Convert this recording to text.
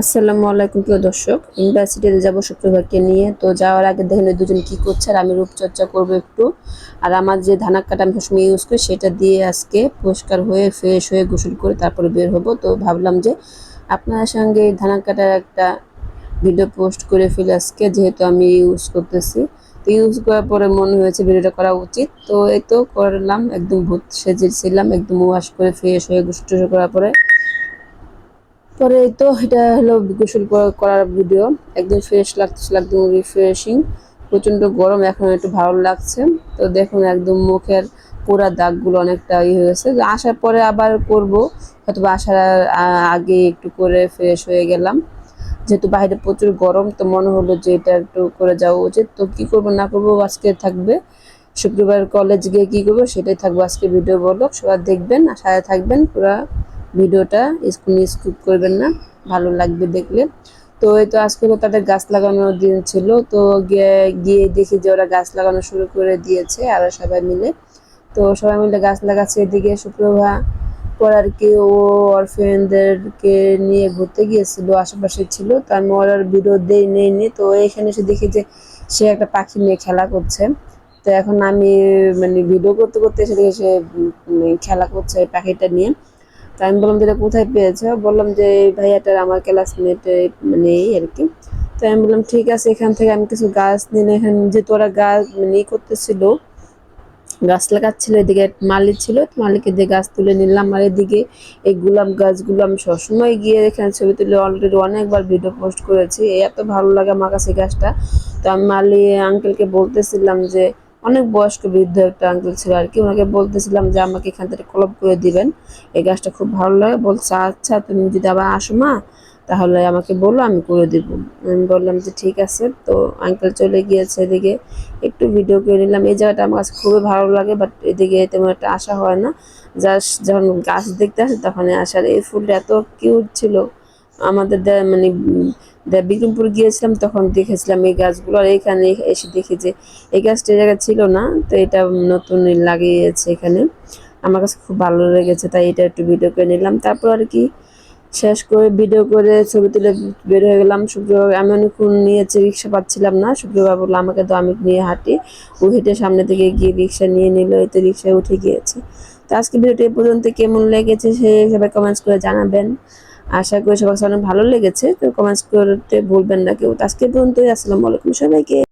আসসালামু আলাইকুম, প্রিয় দর্শক। ইউনিভার্সিটিতে যাব শুক্রবারকে নিয়ে। তো যাওয়ার আগে দেখেন ওই দুজন কী করছে আর আমি রূপচর্চা করব একটু। আর আমার যে ধানাক্কাটা আমি সবসময় ইউজ করি, সেটা দিয়ে আজকে পরিষ্কার হয়ে ফ্রেশ হয়ে গোসল করে তারপরে বের হব। তো ভাবলাম যে আপনার সঙ্গে এই ধানাক্কাটার একটা ভিডিও পোস্ট করে ফেলে আজকে, যেহেতু আমি ইউজ করতেছি। তো ইউজ করার পরে মনে হয়েছে ভিডিওটা করা উচিত। তো এই তো করলাম, একদম ভূত সেজেছিলাম, একদম ওয়াশ করে ফ্রেশ হয়ে গোসল করার পরে পরে তো এটা হলো গোসল করার ভিডিও একদম ফ্রেশ লাগতেছিল একদম রিফ্রেশিং প্রচণ্ড গরম, এখন একটু ভালো লাগছে। তো দেখুন একদম মুখের পুরা দাগগুলো অনেকটা ইয়ে হয়ে গেছে। আসার পরে আবার করব। হয়তো আসার আগে একটু করে ফ্রেশ হয়ে গেলাম। যেহেতু বাইরে প্রচুর গরম, তো মনে হলো যে এটা একটু করে যাওয়া উচিত। তো কি করব, না করব, আজকে থাকবে। শুক্রবার কলেজ গিয়ে কী করব, সেটাই থাকব আজকে ভিডিও বলো। সবাই দেখবেন, আর থাকবেন পুরা ভিডিওটা স্কিপ করবেন না, ভালো লাগবে দেখলে। তো এই তো আজকে তাদের গাছ লাগানোর দিন ছিল, তো গিয়ে দেখি যে ওরা গাছ লাগানো শুরু করে দিয়েছে আর সবাই মিলে। তো সবাই মিলে গাছ লাগাচ্ছে এদিকে সুপ্রভা পর আর কি ও ওর ফ্রেন্ডদেরকে নিয়ে ঘুরতে গিয়েছিল, আশেপাশে ছিল। তো আমি ওর আর ভিডিও দেই নেইনি তো এখানে এসে দেখি যে সে একটা পাখি নিয়ে খেলা করছে। তো এখন আমি মানে ভিডিও করতে করতে এসে দেখি সে খেলা করছে পাখিটা নিয়ে। তো আমি বললাম যে এটা কোথায় পেয়েছ? বললাম যে, এই ভাইয়াটার আমার ক্লাসমেট মানে আর কি। তো আমি বললাম, ঠিক আছে, এখান থেকে আমি কিছু গাছ নিলে এখানে যেহেতু ওরা গাছ মানে করতেছিল, গাছ লাগাচ্ছিল, এদিকে মালি ছিল, তো মালিকে দিয়ে গাছ তুলে নিলাম। আর এদিকে এই গোলাপ গাছগুলো আমি সবসময় গিয়ে এখানে ছবি তুলে অলরেডি অনেকবার ভিডিও পোস্ট করেছি। এত ভালো লাগে আমার কাছে গাছটা। তো আমি মালি আঙ্কেলকে বলতেছিলাম যে অনেক বয়স্ক বৃদ্ধ একটা আঙ্কেল ছিল আর কি। ওনাকে বলতেছিলাম যে, আমাকে এখান থেকে কলপ করে দিবেন। এই গাছটা খুব ভালো লাগে। বলছে আচ্ছা তুমি যদি আবার আসো মা, তাহলে আমাকে বলো, আমি করে দিব। আমি বললাম যে, ঠিক আছে। তো আঙ্কেল চলে গিয়েছে এদিকে। একটু ভিডিও করে নিলাম। এই জায়গাটা আমার কাছে খুবই ভালো লাগে বাট এদিকে তেমন একটা আসা হয় না। জাস্ট যখন গাছ দেখতে আসে তখন আসার এই ফুলটা এত কিউট ছিল। আমাদের মানে বিক্রমপুর গিয়েছিলাম, তখন দেখেছিলাম এই গাছগুলো, আর এখানে এসে দেখি যে এই গাছটা জায়গা ছিল না, তো এটা নতুন লাগিয়েছে এখানে। আমার কাছে খুব ভালো লেগেছে, তাই এটা একটু ভিডিও করে নিলাম। তারপর আর কি, শেষ করে ভিডিও করে ছবি তুলে বের হয়ে গেলাম। শুক্রবার, আমি অনেকক্ষণ নিয়েছি রিক্সা পাচ্ছিলাম না, শুক্রবার বলল আমাকে তো আমি নিয়ে হাঁটি। ও হেঁটে সামনে থেকে গিয়ে রিক্সা নিয়ে নিল, এই তো রিক্সায় উঠে গিয়েছে। তো আজকে ভিডিওটা এই পর্যন্ত কেমন লেগেছে সে সবাই কমেন্টস করে জানাবেন। আশা করি সবার সামনে ভালো লেগেছে। তো কমেন্টস করতে ভুলবেন না কেউ। আজকে পর্যন্তই। আসসালামু আলাইকুম সবাইকে।